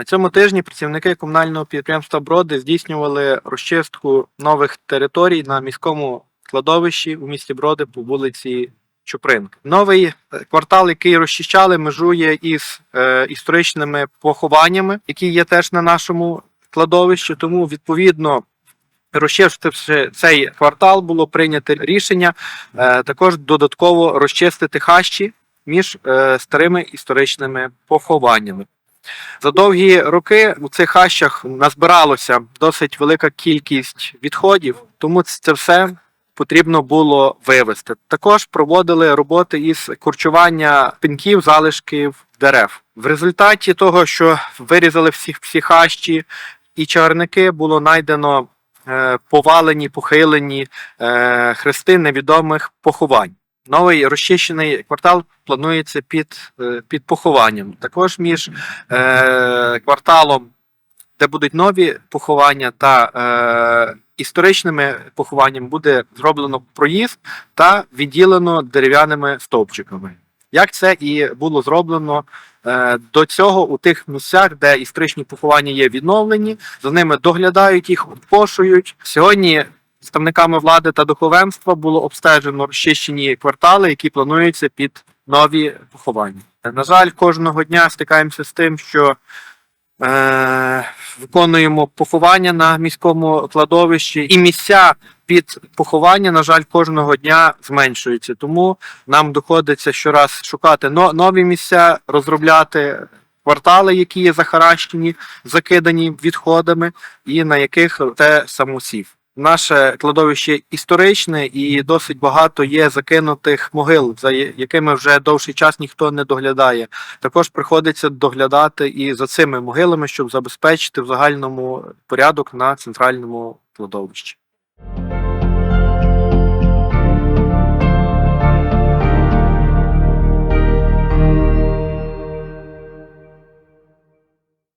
На цьому тижні працівники комунального підприємства Броди здійснювали розчистку нових територій на міському кладовищі у місті Броди по вулиці Чупринки. Новий е, квартал, який розчищали, межує із е, історичними похованнями, які є теж на нашому кладовищі. Тому відповідно. Розчистивши цей квартал, було прийнято рішення е, також додатково розчистити хащі між е, старими історичними похованнями. За довгі роки у цих хащах назбиралося досить велика кількість відходів, тому це все потрібно було вивезти. Також проводили роботи із курчування пеньків, залишків дерев. В результаті того, що вирізали всі, всі хащі і чагарники, було знайдено е, повалені, похилені е, хрести невідомих поховань. Новий розчищений квартал планується під, е, під похованням. Також між е, кварталом, де будуть нові поховання, та е, історичними похованнями буде зроблено проїзд та відділено дерев'яними стовпчиками. Як це і було зроблено е, до цього у тих місцях, де історичні поховання є відновлені, за ними доглядають їх, пошують. Сьогодні представниками влади та духовенства було обстежено розчищені квартали, які плануються під нові поховання. На жаль, кожного дня стикаємося з тим, що е, виконуємо поховання на міському кладовищі, і місця під поховання, на жаль, кожного дня зменшуються. Тому нам доходиться щораз шукати но- нові місця, розробляти квартали, які є захаращені, закидані відходами, і на яких те самосів. Наше кладовище історичне і досить багато є закинутих могил, за якими вже довший час ніхто не доглядає. Також приходиться доглядати і за цими могилами, щоб забезпечити в загальному порядок на центральному кладовищі.